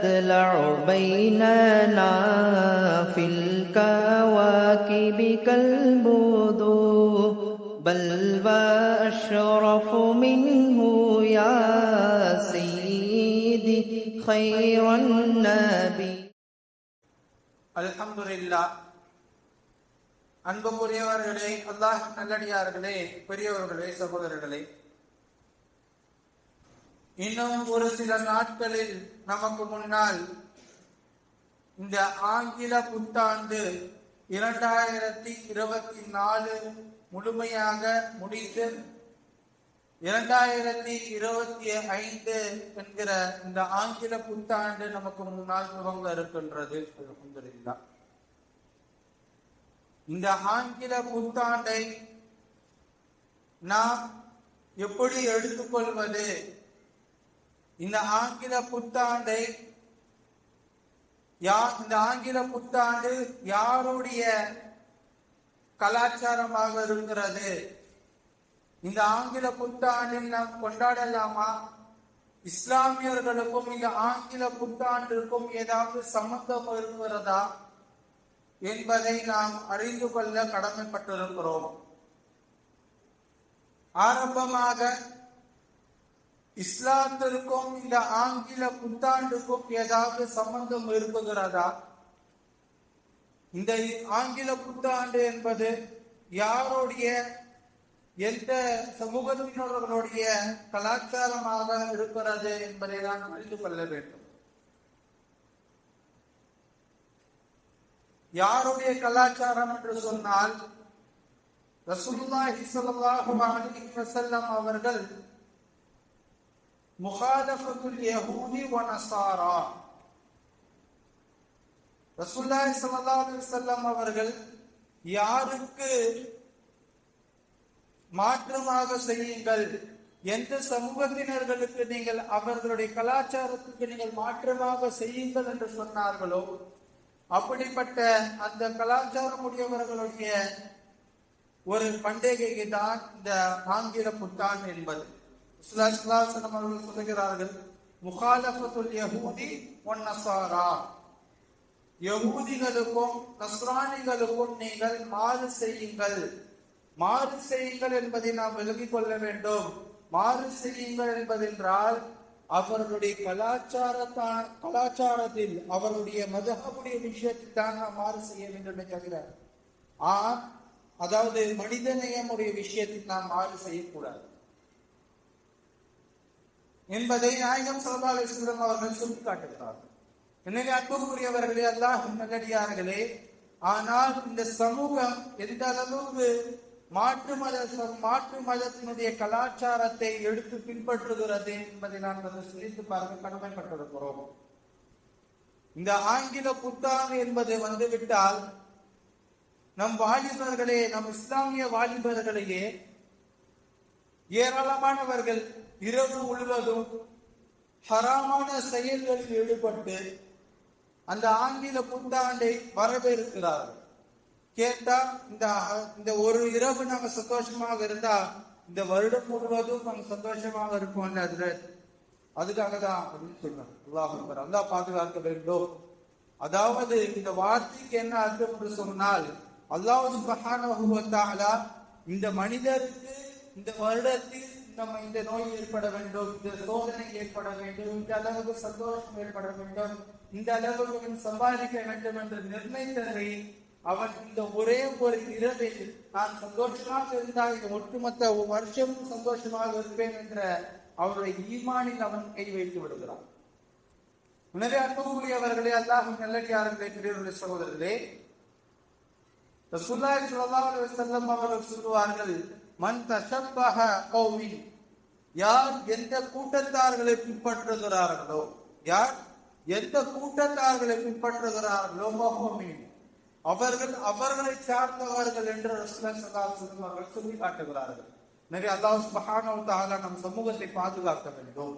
تطلع بيننا في الكواكب كالبدور بل وأشرف منه يا سيدي خير النبي அல்ஹம்துலில்லா அன்புக்குரியவர்களே அல்லாஹ் நல்லடியார்களே பெரியவர்களே சகோதரர்களே இன்னும் ஒரு சில நாட்களில் நமக்கு முன்னால் இந்த ஆங்கில புத்தாண்டு இரண்டாயிரத்தி இருபத்தி நாலு முழுமையாக முடித்து இரண்டாயிரத்தி இருபத்தி ஐந்து என்கிற இந்த ஆங்கில புத்தாண்டு நமக்கு முன்னால் துவங்க இருக்கின்றது அல்ஹம்துலில்லாஹ். இந்த ஆங்கில புத்தாண்டை நாம் எப்படி எடுத்துக்கொள்வது இந்த ஆங்கில புத்தாண்டை யா இந்த ஆங்கில புத்தாண்டு யாருடைய கலாச்சாரமாக இருக்கிறது இந்த ஆங்கில புத்தாண்டில் நாம் கொண்டாடலாமா? இஸ்லாமியர்களுக்கும் இந்த ஆங்கில புத்தாண்டிற்கும் ஏதாவது சம்பந்தம் இருக்கிறதா என்பதை நாம் அறிந்து கொள்ள கடமைப்பட்டிருக்கிறோம். ஆரம்பமாக இஸ்லாத்திற்கும் இந்த ஆங்கில புத்தாண்டுக்கும் ஏதாவது சம்பந்தம் இருக்குகிறதா? இந்த ஆங்கில புத்தாண்டு என்பது யாருடைய எந்த சமூகத்தினர்களுடைய கலாச்சாரமாக இருக்கிறது என்பதை தான் அறிந்து கொள்ள வேண்டும். யாருடைய கலாச்சாரம் என்று சொன்னால் ரசூலுல்லாஹி ஸல்லல்லாஹு அவர்கள் முகாதஃபத்துல் யஹூதி வ நஸாரா ரசூலுல்லாஹி செல்லம் அலைஹி வஸல்லம் அவர்கள் யாருக்கு மாற்றமாக செய்யுங்கள் எந்த சமூகத்தினர்களுக்கு நீங்கள் அவர்களுடைய கலாச்சாரத்துக்கு நீங்கள் மாற்றமாக செய்யுங்கள் என்று சொன்னார்களோ அப்படிப்பட்ட அந்த கலாச்சாரம் உடையவர்களுடைய ஒரு பண்டிகைக்கு தான் இந்த ஆங்கில புத்தாண்டு என்பது. அவர்கள் சொல்லுகிறார்கள் முகாலபத்துல் யகூதி ஒன் நசாரா. யகூதிகளுக்கும் நஸ்ரானிகளுக்கும் நீங்கள் மாறு செய்யுங்கள். மாறு செய்யுங்கள் என்பதை நாம் விலகிக் கொள்ள வேண்டும். மாறு செய்யுங்கள் என்பதென்றால் அவர்களுடைய கலாச்சாரத்தான் கலாச்சாரத்தில் அவருடைய மதகமுடைய விஷயத்தில் தான் நாம் மாறு செய்ய வேண்டும் தவிர ஆ அதாவது மனிதநேயமுடைய விஷயத்தில் நாம் மாறு செய்யக்கூடாது. என்பதை நாயகம் சல்லா அலிஸ்லம் அவர்கள் சுட்டிக்காட்டுகிறார்கள் எனவே அன்புக்குரியவர்களே அல்லாஹ் நல்லடியார்களே ஆனால் இந்த சமூகம் எந்த அளவுக்கு மாற்று மத மாற்று மதத்தினுடைய கலாச்சாரத்தை எடுத்து பின்பற்றுகிறது என்பதை நான் சிரித்து பார்க்க கடமைப்பட்டிருக்கிறோம் இந்த ஆங்கில புத்தாண்டு என்பது வந்துவிட்டால் நம் வாலிபர்களே நம் இஸ்லாமிய வாலிபர்களையே ஏராளமானவர்கள் இரவு முழுவதும் ஹராமான செயல்களில் ஈடுபட்டு அந்த ஆங்கில புத்தாண்டை வரவேற்கிறார்கள். கேட்டா இந்த இந்த ஒரு இரவு நாங்க சந்தோஷமாக இருந்தா இந்த வருடம் முழுவதும் நாங்க சந்தோஷமாக இருப்போம் அதுல அதுக்காக தான் அப்படின்னு சொன்னார். அல்லாஹ் அக்பர். பாதுகாக்க வேண்டும். அதாவது இந்த வார்த்தைக்கு என்ன அர்த்தம் என்று சொன்னால் அல்லாஹ் சுப்ஹானஹு வ தஆலா இந்த மனிதருக்கு இந்த வருடத்தில் நம்ம இந்த நோய் ஏற்பட வேண்டும் இந்த சோதனை ஏற்பட வேண்டும் இந்த அளவுக்கு சந்தோஷம் ஏற்பட வேண்டும் இந்த அளவுக்கு சம்பாதிக்க வேண்டும் என்று நிர்ணயித்ததை அவன் இந்த ஒரே ஒரு இரவில் நான் சந்தோஷமாக இருந்தால் இந்த ஒட்டுமொத்த வருஷமும் சந்தோஷமாக இருப்பேன் என்ற அவருடைய ஈமானில் அவன் கை வைத்து விடுகிறான். எனவே அன்புக்குரியவர்களே அல்லாஹும் நல்லடியார்களே பெரியவர்களே சகோதரர்களே ரசூலுல்லாஹி ஸல்லல்லாஹு அலைஹி அவர்கள் சொல்லுவார்கள் மன் தஷப்பஹ கௌமின் யார் எந்த கூட்டத்தார்களை பின்பற்றுகிறார்களோ யார் எந்த கூட்டத்தார்களை பின்பற்றுகிறார்களோ மகோமின் அவர்கள் அவர்களை சார்ந்தவர்கள் என்று அவர்கள் சொல்லி காட்டுகிறார்கள். எனவே அல்லாஹ் மகானவத்தாக நம் சமூகத்தை பாதுகாக்க வேண்டும்.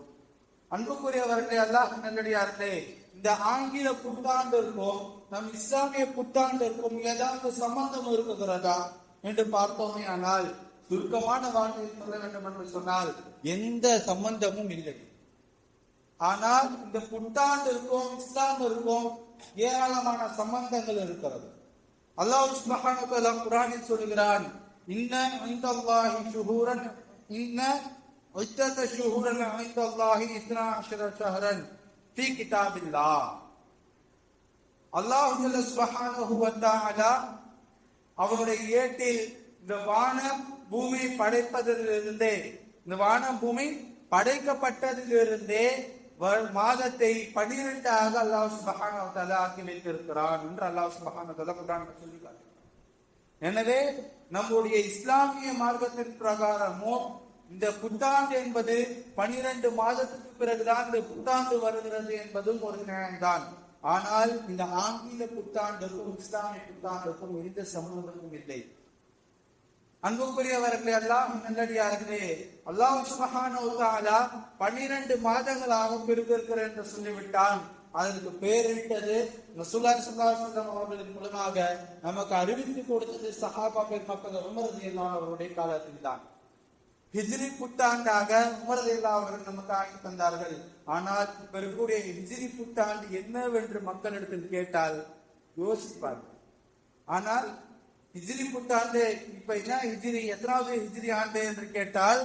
அன்புக்குரியவர்களே அல்லாஹ் நல்லடியார்களே இந்த ஆங்கில புத்தாண்டிற்கும் நம் இஸ்லாமிய புத்தாண்டிற்கும் ஏதாவது சம்பந்தம் இருக்குகிறதா என்று பார்த்தோமே ஆனால் சுருக்கமான வார்த்தையில் சொல்ல வேண்டும் என்று சொன்னால் எந்த சம்பந்தமும் இல்லை. ஆனால் இந்த புத்தாண்டு இருக்கும் இஸ்லாம் இருக்கும் ஏராளமான சம்பந்தங்கள் இருக்கிறது. அல்லாஹ் சுப்ஹானஹு வ தஆலா குர்ஆனில் சொல்கிறான் இன்ன இன்தல்லாஹி ஷுஹூரன் இன்ன உத்தத ஷுஹூரன் இன்தல்லாஹி இஸ்னா அஷர ஷஹரன் ஃபீ கிதாபில்லாஹ். அல்லாஹ் ஜல்ல அவருடைய ஏட்டில் இந்த வானம் பூமி படைப்பதிலிருந்தே இந்த வானம் பூமி படைக்கப்பட்டதிலிருந்தே வ- மாதத்தை பனிரெண்டாக அல்லாஹ் சுபஹானஹு ஆக்கி வைத்திருக்கிறான் என்று அல்லாஹ் சுபஹானஹு வ சொல்லி எனவே நம்முடைய இஸ்லாமிய மார்க்கத்தின் பிரகாரமும் இந்த புத்தாண்டு என்பது பனிரெண்டு மாதத்துக்கு பிறகுதான் இந்த புத்தாண்டு வருகிறது என்பதும் ஒரு நியாயம்தான். ஆனால் இந்த ஆங்கில புத்தாண்டுக்கும் இஸ்லாமிய புத்தாண்டுக்கும் எந்த சம்பந்தமும் இல்லை. அன்புக்குரியவர்களே அல்லாஹ் நல்லடியார்களே அல்லாஹ் சுபஹான வ தஆலா 12 மாதங்களாக பிரித்திருக்கிறேன் என்று சொல்லிவிட்டான். அதற்கு பேரிட்டது ரசூலுல்லாஹி ஸல்லல்லாஹு அவர்களின் மூலமாக நமக்கு அறிவித்து கொடுத்தது சஹாபா பெருமக்கள் உமர் ரலியல்லாஹு அவருடைய காலத்தில் தான் ஹிஜ்ரி புத்தாண்டாக உமர் இல்லா அவர்கள் நமக்கு ஆக்கி தந்தார்கள். ஆனால் இப்ப ஹிஜ்ரி புத்தாண்டு என்னவென்று மக்களிடத்தில் கேட்டால் யோசிப்பார்கள். ஆனால் ஹிஜ்ரி புத்தாண்டு இப்ப என்ன ஹிஜ்ரி எத்தனாவது ஹிஜ்ரி ஆண்டு என்று கேட்டால்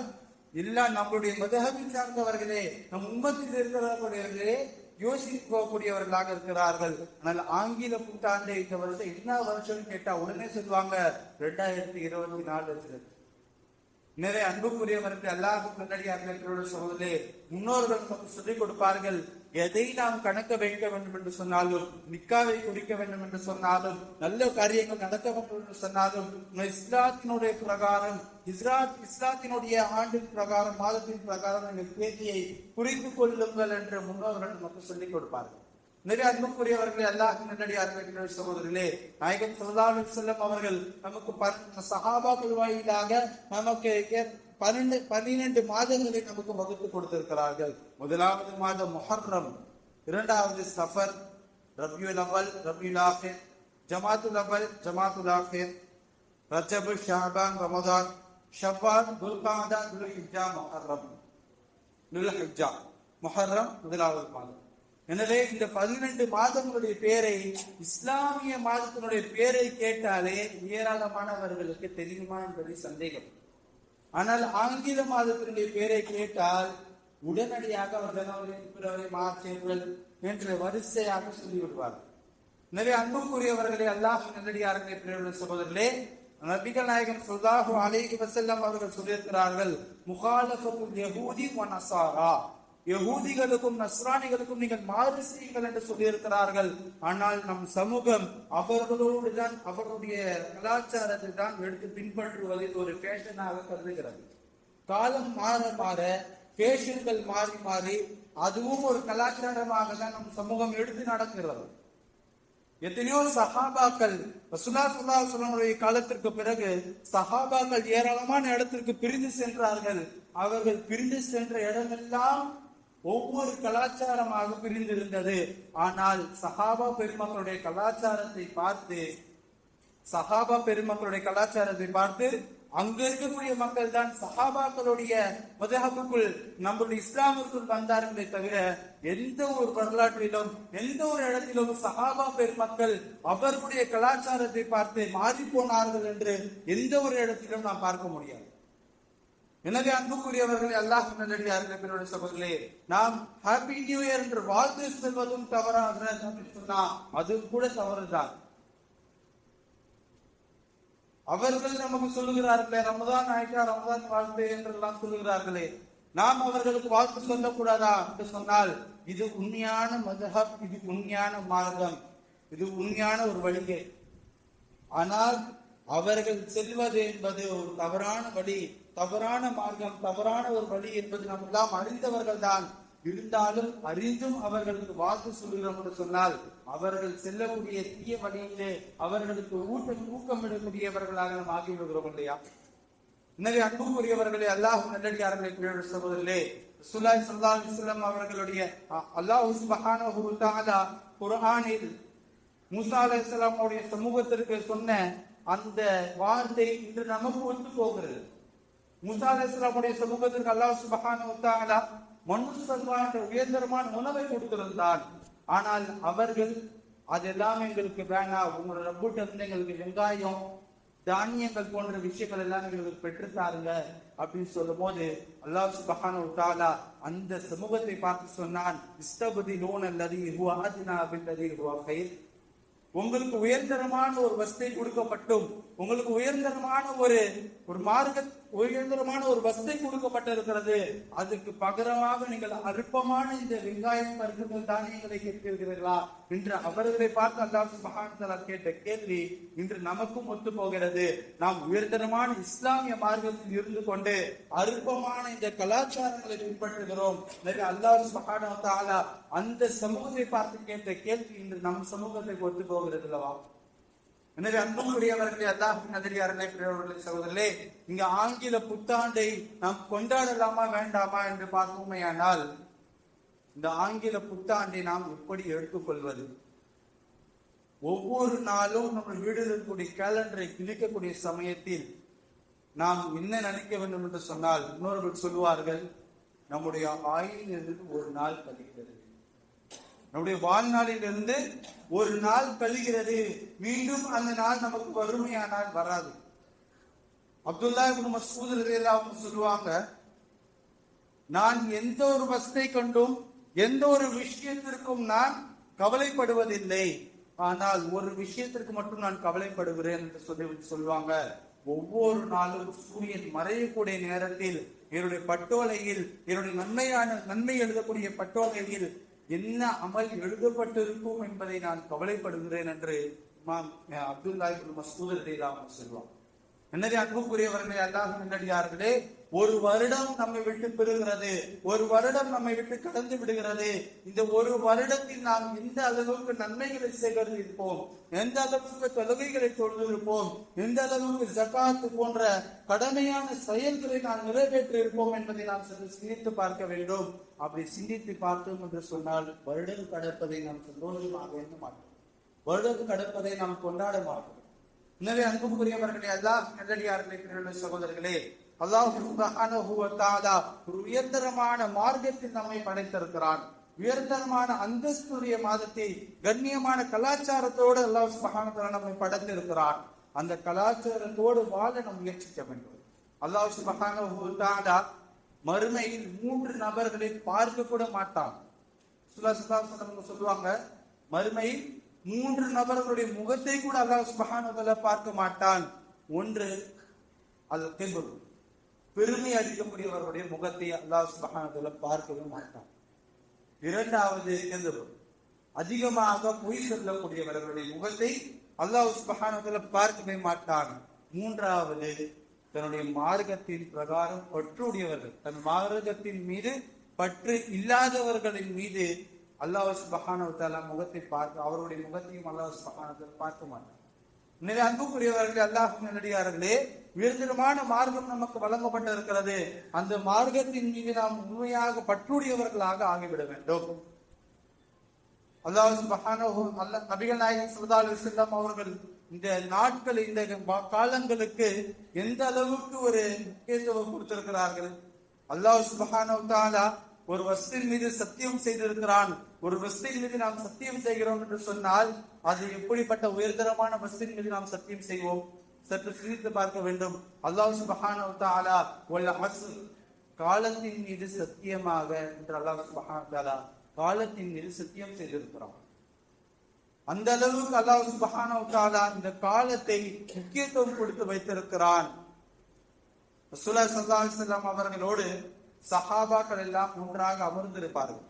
எல்லாம் நம்மளுடைய மதகபில் சார்ந்தவர்களே நம் உண்மத்தில் இருக்கிறவர்களே யோசிக்கக்கூடியவர்களாக இருக்கிறார்கள். ஆனால் ஆங்கில புத்தாண்டு இந்த வருஷம் என்ன வருஷம் கேட்டா உடனே சொல்லுவாங்க ரெண்டாயிரத்தி இருபத்தி நாலு நிறைய அன்புக்குரியவர்கள் அல்லாஹும் நல்லடியார்களோட சகோதரே முன்னோர்கள் நமக்கு சொல்லிக் கொடுப்பார்கள் எதை நாம் கணக்க வைக்க வேண்டும் என்று சொன்னாலும் நிக்காவை குறிக்க வேண்டும் என்று சொன்னாலும் நல்ல காரியங்கள் நடக்க வேண்டும் என்று சொன்னாலும் இஸ்லாத்தினுடைய பிரகாரம் இஸ்ராத் இஸ்லாத்தினுடைய ஆண்டின் பிரகாரம் மாதத்தின் பிரகாரம் எங்கள் தேதியை குறித்துக் கொள்ளுங்கள் என்று முன்னோர்கள் நமக்கு சொல்லிக் கொடுப்பார்கள். நிறைய அன்புக்குரியவர்களே அல்லாஹ் நல்லடியார்கள் சகோதரர்களே நாயகன் ஸல்லல்லாஹு அலைஹி அவர்கள் நமக்கு சகாபா சஹாபாக்கள் வாயிலாக நமக்கு பன்னெண்டு பன்னிரெண்டு மாதங்களை நமக்கு வகுத்து கொடுத்திருக்கிறார்கள். முதலாவது மாதம் மொஹர்ரம் இரண்டாவது சஃபர் ரபியுல் அவல் ரபியுல் ஆஃபிர் ஜமாத்துல் அவல் ஜமாத்துல் ஆஃபிர் ரஜபு ஷாபான் ரமதான் ஷவ்வால் துல்காதா துல்ஹிஜா மொஹர்ரம். துல்ஹிஜா மொஹர்ரம் முதலாவது மாதம். எனவே இந்த பதினெண்டு மாதங்களுடைய பேரை இஸ்லாமிய மாதத்தினுடைய பேரை கேட்டாலே ஏராளமானவர்களுக்கு தெரியுமா என்பது சந்தேகம். ஆனால் ஆங்கில மாதத்தினுடைய பேரை கேட்டால் உடனடியாக அவர் ஜனவரி பிப்ரவரி மார்ச் ஏப்ரல் என்று வரிசையாக சொல்லிவிடுவார்கள் எனவே அன்புக்குரியவர்களே அல்லாஹ் நல்லடியார்களே பிரிவுள்ள சகோதரர்களே நபிகள் நாயகன் ஸல்லல்லாஹு அலைஹி வஸல்லம் அவர்கள் சொல்லியிருக்கிறார்கள் முகாலஃபத்துல் யஹூதி மனசாரா யகூதிகளுக்கும் நஸ்ரானிகளுக்கும் நீங்கள் மாறு செய்யுங்கள் என்று சொல்லியிருக்கிறார்கள். ஆனால் நம் சமூகம் அவர்களோடு தான் அவர்களுடைய கலாச்சாரத்தை தான் எடுத்து பின்பற்றுவதை ஒரு ஃபேஷனாக கருதுகிறது. காலம் மாற மாற ஃபேஷன்கள் மாறி மாறி அதுவும் ஒரு கலாச்சாரமாக தான் நம் சமூகம் எடுத்து நடக்கிறது. எத்தனையோ சஹாபாக்கள் ரசூலா சுல்லா அலைஹி காலத்திற்கு பிறகு சஹாபாக்கள் ஏராளமான இடத்திற்கு பிரிந்து சென்றார்கள். அவர்கள் பிரிந்து சென்ற இடமெல்லாம் ஒவ்வொரு கலாச்சாரமாக பிரிந்திருந்தது. ஆனால் சஹாபா பெருமக்களுடைய கலாச்சாரத்தை பார்த்து சஹாபா பெருமக்களுடைய கலாச்சாரத்தை பார்த்து அங்க இருக்கக்கூடிய மக்கள் தான் சஹாபாக்களுடைய மதஹபுக்குள் நம்முடைய இஸ்லாமிற்குள் வந்தார்களே தவிர எந்த ஒரு வரலாற்றிலும் எந்த ஒரு இடத்திலும் சஹாபா பெருமக்கள் அவர்களுடைய கலாச்சாரத்தை பார்த்து மாறி போனார்கள் என்று எந்த ஒரு இடத்திலும் நாம் பார்க்க முடியாது. எனவே அன்புக்குரியவர்களே அல்லாஹ் நல்லடியார்கள் பிறருடைய நாம் ஹாப்பி நியூ இயர் என்று வாழ்த்து செல்வதும் தவறாக சொன்னா அது கூட தவறுதான். அவர்கள் நமக்கு சொல்லுகிறார்களே ரமதான் ஆயிட்டா ரமதான் வாழ்த்து என்றெல்லாம் சொல்லுகிறார்களே. நாம் அவர்களுக்கு வாழ்த்து சொல்லக்கூடாதா என்று சொன்னால் இது உண்மையான மதஹப் இது உண்மையான மார்க்கம் இது உண்மையான ஒரு வழிகே ஆனால் அவர்கள் செல்வது என்பது ஒரு தவறான வழி. தவறான மார்க்கம் தவறான ஒரு வழி என்பது நாம் எல்லாம் அறிந்தவர்கள் தான் இருந்தாலும் அறிந்தும் அவர்களுக்கு வாழ்த்து சொல்கிறோம் என்று சொன்னால் அவர்கள் செல்லக்கூடிய தீய வழியிலே அவர்களுக்கு ஊட்டம் ஊக்கமிடக்கூடியவர்களாக நாம் ஆகிவிடுகிறோம் இல்லையா? எனவே அன்புக்குரியவர்களே அல்லாஹ் நல்லடியார்களை சகோதரர்களே சுல்லாய் சல்லா அலிஸ்லாம் அவர்களுடைய அ- அல்லாஹ் குரானில் முசா அலி இஸ்லாமுடைய சமூகத்திற்கு சொன்ன அந்த வார்த்தை இன்று நமக்கு ஒத்து போகிறது. மூசா அலைஹிஸ்ஸலாமுடைய சமூகத்திற்கு அல்லாஹ் சுபஹானஹு வ தஆலா என்ற உணவை கொடுத்திருந்தார் ஆனால் அவர்கள் அதெல்லாம் எங்களுக்கு வேணாம். உங்களோட ரப்பூட்ட இருந்து எங்களுக்கு வெங்காயம் தானியங்கள் போன்ற விஷயங்கள் எல்லாம் எங்களுக்கு பெற்றுத்தாருங்க அப்படின்னு சொல்லும் போது அல்லாஹ் சுபஹான உத்தாலா அந்த சமூகத்தை பார்த்து சொன்னான் இஸ்தபதி லோன் அல்லது ஹுவா ஆதினா பில்லதி ஹுவா கயிர் உங்களுக்கு உயர்தரமான ஒரு வசதி கொடுக்கப்பட்டும். உங்களுக்கு உயர்தரமான ஒரு ஒரு மார்க்க உயர்ந்தரமான ஒரு வசதி கொடுக்கப்பட்டிருக்கிறது. அதுக்கு பகரமாக நீங்கள் அற்பமான இந்த வெங்காயம் பருப்புகள் தானியங்களை கேட்கிறீர்களா என்று அவர்களை பார்த்து அல்லாஹ் சுபஹானஹு கேட்ட கேள்வி இன்று நமக்கும் ஒத்து போகிறது. நாம் உயர்தரமான இஸ்லாமிய மார்க்கத்தில் இருந்து கொண்டு அற்பமான இந்த கலாச்சாரங்களை பின்பற்றுகிறோம். எனவே அல்லாஹ் அந்த சமூகத்தை பார்த்து கேட்ட கேள்வி இன்று நம் சமூகத்தை ஒத்து போகிறது அல்லவா? எனவே அன்புக்குரியவர்களே அல்லாஹ் நதிரியார்களே பிரியவர்களே சகோதரர்களே இங்க ஆங்கில புத்தாண்டை நாம் கொண்டாடலாமா வேண்டாமா என்று பார்ப்போமேயானால் இந்த ஆங்கில புத்தாண்டை நாம் எப்படி எடுத்துக்கொள்வது? ஒவ்வொரு நாளும் நம்ம வீடு இருக்கக்கூடிய கேலண்டரை கிழிக்கக்கூடிய சமயத்தில் நாம் என்ன நினைக்க வேண்டும் என்று சொன்னால் இன்னொருவர் சொல்லுவார்கள் நம்முடைய ஆயுளிலிருந்து ஒரு நாள் கழிகிறது நம்முடைய வாழ்நாளிலிருந்து ஒரு நாள் கழிகிறது. மீண்டும் அந்த நாள் நமக்கு வறுமையானால் வராது. அப்துல்லா இப்னு மசூத் ரலியல்லாஹு சொல்லுவாங்க நான் எந்த ஒரு வசத்தை கண்டும் எந்த ஒரு விஷயத்திற்கும் நான் கவலைப்படுவதில்லை. ஆனால் ஒரு விஷயத்திற்கு மட்டும் நான் கவலைப்படுகிறேன் என்று சொல்லி சொல்லுவாங்க. ஒவ்வொரு நாளும் சூரியன் மறையக்கூடிய நேரத்தில் என்னுடைய பட்டோலையில் என்னுடைய நன்மையான நன்மை எழுதக்கூடிய பட்டோலையில் என்ன அமல் எழுதப்பட்டிருக்கும் என்பதை நான் கவலைப்படுகிறேன் என்று இமாம் அப்துல்லா இப்னு மஸ்ஊத் என்னது அன்புக்குரியவர்களே அல்லாஹ் நல்லடியார்களே ஒரு வருடம் நம்மை விட்டு பெறுகிறது ஒரு வருடம் நம்மை விட்டு கடந்து விடுகிறது. இந்த ஒரு வருடத்தில் நாம் எந்த அளவுக்கு நன்மைகளை சேகரித்திருப்போம்? எந்த அளவுக்கு தொழுகைகளை தொழுதிருப்போம்? எந்த அளவுக்கு ஜகாத்து போன்ற கடமையான செயல்களை நாம் நிறைவேற்றி இருப்போம் என்பதை நாம் சற்று சிந்தித்து பார்க்க வேண்டும். அப்படி சிந்தித்து பார்த்தோம் என்று சொன்னால் வருடம் கடப்பதை நாம் சந்தோஷமாக எண்ண மாட்டோம். வருடம் கடப்பதை நாம் கொண்டாட மாட்டோம். எனவே அன்புக்குரியவர்களே அல்லாஹ் நல்லடியார்களே பிறருடைய சகோதரர்களே அல்லாஹ் ஒரு உயர்தரமான மார்க்கத்தில் நம்மை படைத்திருக்கிறான். உயர்தரமான அந்தஸ்துடைய மாதத்தை கண்ணியமான கலாச்சாரத்தோடு அல்லாஹ் சுப்ஹானஹு நம்மை படைத்திருக்கிறான். அந்த கலாச்சாரத்தோடு வாழ நாம் முயற்சிக்க வேண்டும். அல்லாஹ் சுப்ஹானஹு மறுமையில் மூன்று நபர்களை பார்க்க கூட மாட்டான் சுல்லா சுல்லா சொல்லுவாங்க மறுமையில் மூன்று நபர்களுடைய முகத்தை கூட அல்லாஹ் சுபஹானஹு பார்க்க மாட்டான். ஒன்று அது தென்பது பெருமை அளிக்கக்கூடியவர்களுடைய முகத்தை அல்லாஹ் சுபஹானஹு பார்க்கவே மாட்டான். இரண்டாவது எந்தது அதிகமாக பொய் சொல்லக்கூடியவர்களுடைய முகத்தை அல்லாஹ் சுபஹானஹு பார்க்கவே மாட்டான். மூன்றாவது தன்னுடைய மார்க்கத்தின் பிரகாரம் பற்றுடையவர்கள். தன் மார்க்கத்தின் மீது பற்று இல்லாதவர்களின் மீது அல்லாஹ் சுபஹானஹு முகத்தை பார்த்து அவருடைய முகத்தையும் அல்லாஹ் சுபஹானஹு பார்க்க மாட்டார். எனவே அன்புக்குரியவர்களே அல்லாஹ் நல்லடியார்களே உயர்தரமான மார்க்கம் நமக்கு வழங்கப்பட்டிருக்கிறது. அந்த மார்க்கத்தின் மீது நாம் உண்மையாக பற்றுடையவர்களாக ஆகிவிட வேண்டும். அல்லாஹ் சுபஹானஹு அல்ல நபிகள் நாயகன் ஸல்லல்லாஹு அலைஹி அவர்கள் இந்த நாட்கள் இந்த காலங்களுக்கு எந்த அளவுக்கு ஒரு முக்கியத்துவம் கொடுத்திருக்கிறார்கள்? அல்லாஹ் சுபஹானஹு தாலா ஒரு வஸ்தின் மீது சத்தியம் செய்திருக்கிறான். ஒரு வஸ்தின் மீது நாம் சத்தியம் செய்கிறோம் என்று சொன்னால் அது எப்படிப்பட்ட உயர்தரமான வஸ்தின் மீது நாம் சத்தியம் செய்வோம்? சற்று சிரித்து பார்க்க வேண்டும். அல்லாஹ் சுபஹான தஆலா உள்ள அஸ்ர் காலத்தின் மீது சத்தியமாக என்று அல்லாஹ் சுபஹான தஆலா காலத்தின் மீது சத்தியம் செய்திருக்கிறான். அந்த அளவுக்கு அல்லாஹ் சுபஹான இந்த காலத்தை முக்கியத்துவம் கொடுத்து வைத்திருக்கிறான். ரசூலுல்லாஹி ஸல்லல்லாஹு அவர்களோடு சஹாபாக்கள் எல்லாம் ஒன்றாக அமர்ந்திருப்பார்கள்.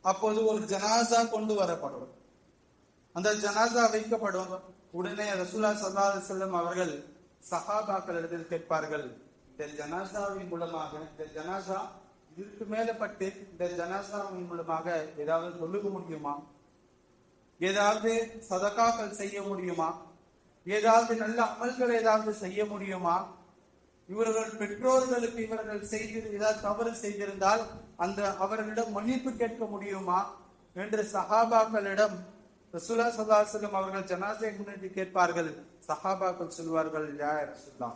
அப்போது ஒரு ஜனாசா கொண்டு வரப்படும். அந்த ஜனாசா வைக்கப்படும். உடனே ரசூலா சல்லா செல்லும் அவர்கள் சஹாபாக்கள் இடத்தில் கேட்பார்கள் இந்த ஜனாசாவின் மூலமாக இந்த ஜனாசா இதற்கு மேலப்பட்டு பட்டு இந்த ஜனாசாவின் மூலமாக ஏதாவது சொல்லுக முடியுமா? ஏதாவது சதகாக்கள் செய்ய முடியுமா? ஏதாவது நல்ல அமல்கள் ஏதாவது செய்ய முடியுமா? இவர்கள் பெற்றோர்களுக்கு இவர்கள் செய்து ஏதாவது தவறு செய்திருந்தால் அந்த அவர்களிடம் மன்னிப்பு கேட்க முடியுமா? என்று சஹாபாக்களிடம் ரசுலா சல்லாஹம் அவர்கள் ஜனாசை முன்னிட்டு கேட்பார்கள். சஹாபாக்கள் சொல்வார்கள் யா ரசூல்லா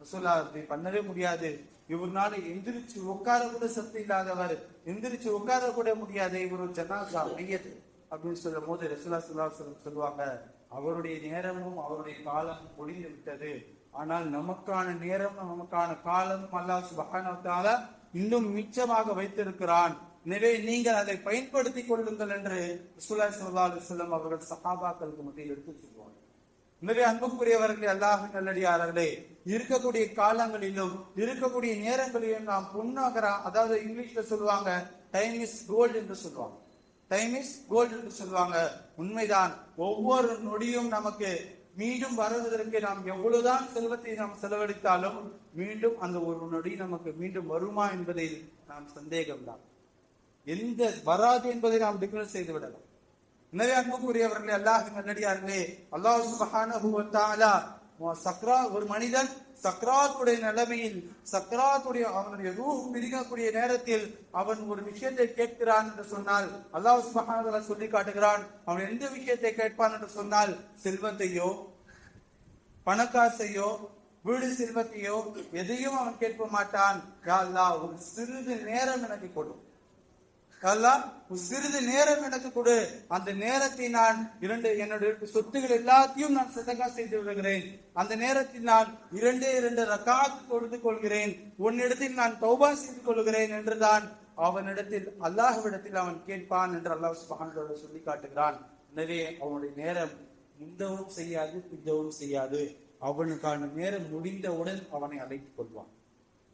ரசுலா அப்படி பண்ணவே முடியாது. இவர்னால எந்திரிச்சு உட்கார கூட சக்தி இல்லாதவர். எந்திரிச்சு உட்கார கூட முடியாது. இவர் ஜனாசா மையத். அப்படின்னு சொல்லும் போது ரசூலா சுல்லா சொல்லுவாங்க அவருடைய நேரமும் அவருடைய காலம் ஒளிந்து விட்டது. ஆனால் நமக்கான நேரம் நமக்கான காலம் அல்லாஹ் சுபஹானஹு இன்னும் மிச்சமாக வைத்திருக்கிறான். எனவே நீங்கள் அதை பயன்படுத்திக் கொள்ளுங்கள் என்று சுல்லா சல்லா செல்லம் அவர்கள் சகாபாக்களுக்கு மத்தியில் எடுத்து சொல்வார்கள். எனவே அன்புக்குரியவர்களே அல்லாஹ் நல்லடியார்களே இருக்கக்கூடிய காலங்களிலும் இருக்கக்கூடிய நேரங்களிலும் நாம் பொன்னாகிறா அதாவது இங்கிலீஷ்ல சொல்லுவாங்க டைம் இஸ் கோல்டு என்று சொல்லுவாங்க. டைம் இஸ் கோல்டு என்று சொல்லுவாங்க. உண்மைதான். ஒவ்வொரு நொடியும் நமக்கு மீண்டும் வருவதற்கு நாம் எவ்வளவுதான் செல்வத்தை நாம் செலவழித்தாலும் மீண்டும் அந்த ஒரு நொடி நமக்கு மீண்டும் வருமா என்பதில் நாம் சந்தேகம்தான். எந்த வராது என்பதை நாம் டிக்ளேர் செய்து விடலாம். எனவே அன்புக்குரியவர்களே அல்லாஹ் நல்லடியார்களே அல்லாஹ் சுபஹானஹு வ தஆலா சக்ரா ஒரு மனிதன் சக்ராத்துடைய நிலைமையில் சக்ராத்துடைய அவனுடைய ரூஹ் மிதிக்கக்கூடிய நேரத்தில் அவன் ஒரு விஷயத்தை கேட்கிறான் என்று சொன்னால் அல்லாஹ் சுபஹானஹு சொல்லி காட்டுகிறான் அவன் எந்த விஷயத்தை கேட்பான் என்று சொன்னால் செல்வத்தையோ பணக்காசையோ வீடு செல்வத்தையோ எதையும் அவன் கேட்க மாட்டான். ஒரு சிறிது நேரம் எனக்கு கொடுக்கும் யா அல்லாஹ் சிறிது நேரம் எனக்கு கொடு. அந்த நேரத்தை நான் இரண்டு என்னுடைய சொத்துகள் எல்லாத்தையும் நான் சதகா செய்து விடுகிறேன். அந்த நேரத்தில் நான் இரண்டே இரண்டு ரக்காத் கொடுத்து கொள்கிறேன். உன்னிடத்தில் நான் தௌபா செய்து கொள்கிறேன் என்றுதான் அவனிடத்தில் அல்லாஹ்விடத்தில் அவன் கேட்பான் என்று அல்லாஹ் சுப்ஹானஹு சொல்லி காட்டுகிறான். எனவே அவனுடைய நேரம் முந்தவும் செய்யாது பிந்தவும் செய்யாது. அவனுக்கான நேரம் முடிந்தவுடன் அவனை அழைத்துக் கொள்வான்.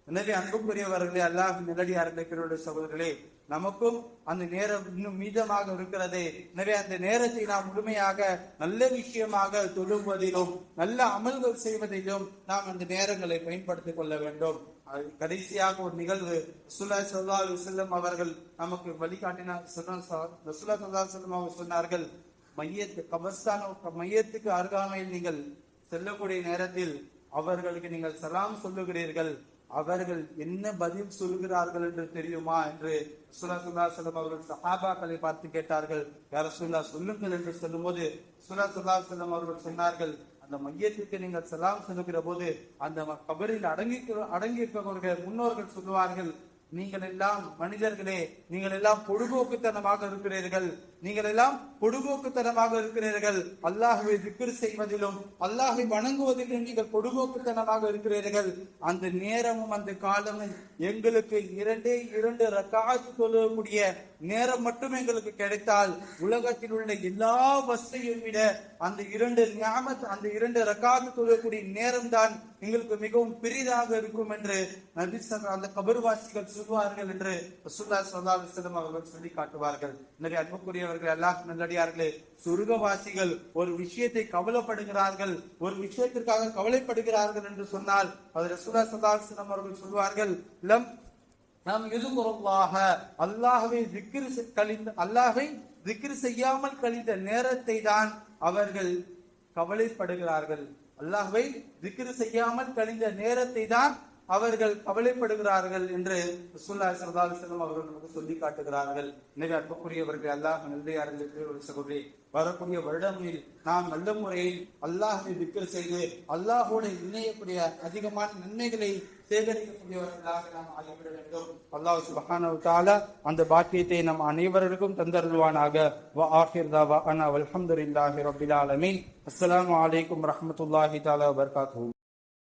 எனவே அன்புக்குரியவர்களே அல்லாஹ் நிலடியார்களே பிறருடைய சகோதரர்களே நமக்கும் அந்த நேரம் இன்னும் மீதமாக இருக்கிறது. எனவே அந்த நேரத்தை நாம் முழுமையாக நல்ல விஷயமாக தொழுவதிலும் நல்ல அமல்கள் செய்வதிலும் நாம் அந்த நேரங்களை பயன்படுத்திக் கொள்ள வேண்டும். அது கடைசியாக ஒரு நிகழ்வு. ரசூலுல்லாஹி சொல்லால் செல்லும் அவர்கள் நமக்கு வழிகாட்டினார். சொன்ன ரசூலுல்லாஹி ஸல்லல்லாஹு அலைஹி அவர்கள் சொன்னார்கள் மையத்து கபஸ்தான மையத்துக்கு அருகாமையில் நீங்கள் செல்லக்கூடிய நேரத்தில் அவர்களுக்கு நீங்கள் சலாம் சொல்லுகிறீர்கள். அவர்கள் என்ன பதில் சொல்கிறார்கள் என்று தெரியுமா என்று சுல்லா செல்லம் அவர்கள் சஹாபாக்களை பார்த்து கேட்டார்கள் யார சுல்லா சொல்லுங்கள் என்று சொல்லும்போது போது சுல்லா செல்லம் அவர்கள் சொன்னார்கள் அந்த மையத்திற்கு நீங்கள் செல்லாம் சொல்லுகிற போது அந்த கபரில் அடங்கி அடங்கி முன்னோர்கள் சொல்லுவார்கள் நீங்கள் எல்லாம் மனிதர்களே நீங்கள் எல்லாம் பொழுதுபோக்குத்தனமாக இருக்கிறீர்கள் நீங்கள் எல்லாம் பொடுபோக்குத்தனமாக இருக்கிறீர்கள். அல்லாஹுவை திக்ர் செய்வதிலும் அல்லாஹை வணங்குவதிலும் நீங்கள் பொடுபோக்குத்தனமாக இருக்கிறீர்கள். அந்த நேரமும் அந்த காலமும் எங்களுக்கு இரண்டே இரண்டு ரக்காத்து சொல்லக்கூடிய நேரம் மட்டும் எங்களுக்கு கிடைத்தால் உலகத்தில் உள்ள எல்லா வசையும் விட அந்த இரண்டு ஞாபத் அந்த இரண்டு ரக்காத்து சொல்லக்கூடிய நேரம் தான் எங்களுக்கு மிகவும் பெரிதாக இருக்கும் என்று நபி அந்த கபர்வாசிகள் சொல்வார்கள் என்று சுல்லா ஸல்லல்லாஹு அவர்கள் சொல்லி காட்டுவார்கள். எனவே அன்புக்குரியவர்கள் அல்லாஹ் நல்லடியார்களே சொர்க்கவாசிகள் ஒரு விஷயத்தை கவலைப்படுகிறார்கள் ஒரு விஷயத்திற்காக கவலைப்படுகிறார்கள் என்று சொன்னால் அது ரசூலுல்லாஹி ஸல்லல்லாஹு அவர்கள் சொல்வார்கள் லம் நாம் எதுகுறல்லாக அல்லாஹ்வை திக்ர் செ- கழிந்த அல்லாஹை திக்ர் செய்யாமல் கழிந்த நேரத்தை தான் அவர்கள் கவலைப்படுகிறார்கள். அல்லாஹ்வை திக்ர் செய்யாமல் கழிந்த நேரத்தை தான் அவர்கள் கவலைப்படுகிறார்கள் என்று சுல்லா ஸல்லல்லாஹு அலைஹி அவர்கள் நமக்கு சொல்லி காட்டுகிறார்கள். எனவே அன்புக்குரியவர்கள் அல்லாஹ் நல்லையார்கள் ஒரு சகோதரி வரக்கூடிய வருடங்களில் நாம் நல்ல முறையில் அல்லாஹை விக்கல் செய்து அல்லாஹோடு இணையக்கூடிய அதிகமான நன்மைகளை சேகரிக்கக்கூடியவர்களாக நாம் ஆகிவிட வேண்டும். அல்லாஹ் சுப்ஹானஹு அந்த பாக்கியத்தை நம் அனைவருக்கும் தந்தருள்வானாக. வா ஆஹிர் தாவா அனா வல்ஹம்துலில்லாஹி ரபில் ஆலமீன். அஸ்ஸலாமு அலைக்கும் ரஹமத்துல்லாஹி தாலா வர்காத்தூ